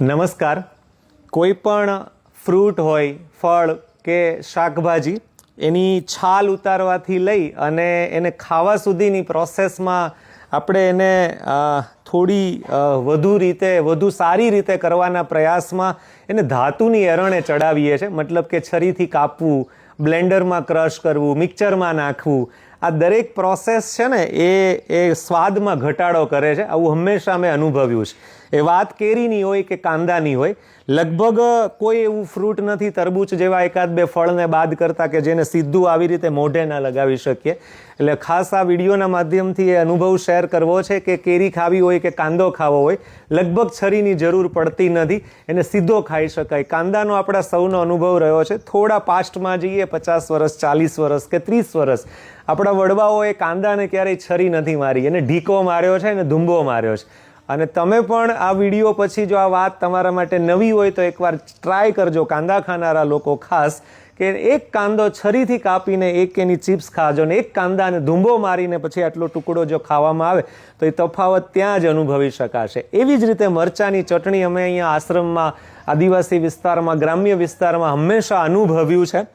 નમસ્કાર. કોઈ પણ ફ્રૂટ હોય, ફળ કે શાકભાજી, એની છાલ ઉતારવાથી લઈ અને એને ખાવા સુધીની પ્રોસેસમાં આપણે એને થોડી વધુ રીતે, વધુ સારી રીતે કરવાના પ્રયાસમાં એને ધાતુની એરણે ચડાવીએ છીએ. મતલબ કે છરીથી કાપવું, બ્લેન્ડરમાં ક્રશ કરવું, મિક્સરમાં નાખવું આ દરેક પ્રોસેસ છે ને એ એ સ્વાદમાં ઘટાડો કરે છે. આવું હંમેશા મેં અનુભવ્યું છે. એ વાત કેરીની હોય કે કાંદાની હોય, લગભગ કોઈ એવું ફ્રૂટ નથી તરબૂચ જેવા એકાદ બે ફળને બાદ કરતા કે જેને સીધું આવી રીતે મોઢે ના લગાવી શકીએ. એટલે ખાસ આ વિડીયોના માધ્યમથી એ અનુભવ શેર કરવો છે કે કેરી ખાવી હોય કે કાંદો ખાવો હોય, લગભગ છરીની જરૂર પડતી નથી. એને સીધો ખાઈ શકાય. કાંદાનો આપણા સૌનો અનુભવ રહ્યો છે. થોડા પાસ્ટમાં જઈએ, પચાસ વર્ષ, ચાલીસ વર્ષ કે ત્રીસ વર્ષ. આપણા વડવાઓએ કાંદાને ક્યારેય છરી નથી મારી, એને ઢીકો માર્યો છે અને ધુંબો માર્યો છે. અને તમે પણ આ વીડિયો પછી જો આ વાત તમારા માટે નવી હોય તો એકવાર ટ્રાય કરજો કાંદા ખાનારા લોકો ખાસ, કે એક કાંદો છરીથી કાપીને એક એની ચિપ્સ ખાજો ને એક કાંદાને ધુંબો મારીને પછી આટલો ટુકડો જો ખાવામાં આવે, તો એ તફાવત ત્યાં જ અનુભવી શકાશે. એવી જ રીતે મરચાની ચટણી અમે અહીંયા આશ્રમમાં, આદિવાસી વિસ્તારમાં, ગ્રામ્ય વિસ્તારમાં હંમેશા અનુભવ્યું છે.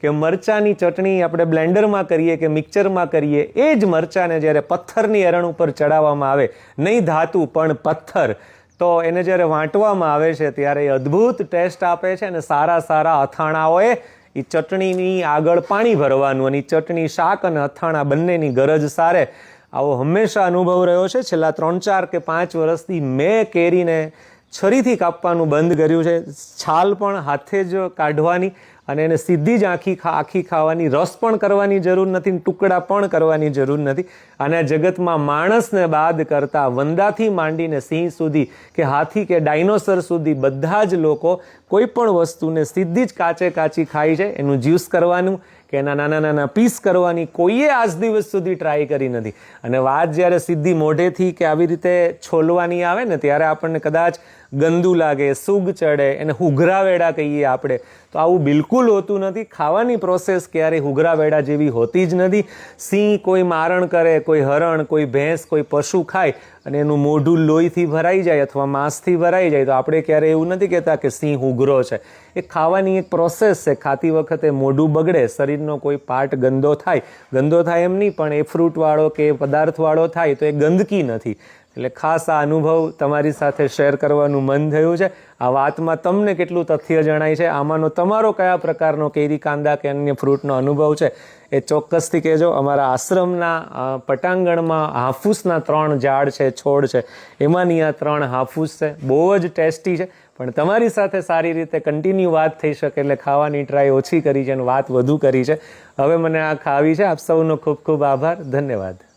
કે મરચાની ચટણી આપણે બ્લેન્ડરમાં કરીએ કે મિક્સરમાં કરીએ, એ જ મરચાને જ્યારે પથ્થરની એરણ ઉપર ચડાવવામાં આવે, નહીં ધાતુ, પણ પથ્થર, તો એને જ્યારે વાંટવામાં આવે છે ત્યારે એ અદ્ભુત ટેસ્ટ આપે છે અને સારા સારા અથાણાઓએ એ ચટણીની આગળ પાણી ભરવાનું અને ચટણી શાક અને અથાણા બંનેની ગરજ સારે. આવો હંમેશા અનુભવ રહ્યો છે. છેલ્લા ત્રણ ચાર કે પાંચ વર્ષથી મેં કેરીને છરીથી કાપવાનું બંધ કર્યું છે. છાલ પણ હાથે જ કાઢવાની. અને એને સીધી જ આખી આખી ખાવાની રસ પણ કરવાની જરૂર નથી ટુકડા પણ કરવાની જરૂર નથી. અને જગતમાં માણસને બાદ કરતા વંદાથી માંડીને સિંહ સુધી કે હાથી કે ડાયનોસર સુધી બધા જ લોકો કોઈ પણ વસ્તુને સીધી જ કાચે કાચી ખાય છે એનું જ્યુસ કરવાનું કે એના નાના નાના પીસ કરવાની કોઈએ આજ દિવસ સુધી ટ્રાય કરી નથી. અને વાત જ્યારે સીધી મોઢેથી કે આવી રીતે છોલવાની આવે ને, ત્યારે આપણને કદાચ ગંદુ લાગે, સૂગ ચડે, એને હુઘરાવેડા કહીએ આપણે. તો આવું બિલકુલ હોતું નથી. ખાવાની પ્રોસેસ ક્યારેય હુઘરાવેડા જેવી હોતી જ નથી. સિંહ કોઈ મારણ કરે, કોઈ હરણ, કોઈ ભેંસ, કોઈ પશુ ખાય અને એનું મોઢું લોહીથી ભરાઈ જાય અથવા માંસથી ભરાઈ જાય, તો આપણે ક્યારે એવું નથી કહેતા કે સિંહ હુઘરો છે. એ ખાવાની એક પ્રોસેસ છે. ખાતી વખતે મોઢું બગડે શરીરનો કોઈ પાર્ટ ગંદો થાય. ગંદો થાય એમ નહીં, પણ એ ફ્રૂટવાળો કે પદાર્થવાળો થાય તો એ ગંદકી નથી. એટલે ખાસ આ અનુભવ તમારી સાથે શેર કરવાનું મન થયું છે. આ વાતમાં તમને કેટલું તથ્ય જણાય છે? આમાંનો તમારો કયા પ્રકારનો કેરી, કાંદા કે અન્ય ફ્રૂટનો અનુભવ છે? એ ચોક્કસથી કહેજો. અમારા આશ્રમના પટાંગણમાં હાફૂસના ત્રણ ઝાડ છે, છોડ છે. એમાંની આ ત્રણ હાફૂસ છે. બહુ જ ટેસ્ટી છે. પણ તમારી સાથે સારી રીતે કન્ટિન્યુ વાત થઈ શકે એટલે ખાવાની ટ્રાય ઓછી કરી છે અને વાત વધુ કરી છે. હવે મને આ ખાવી છે. આપ સૌનો ખૂબ ખૂબ આભાર. ધન્યવાદ.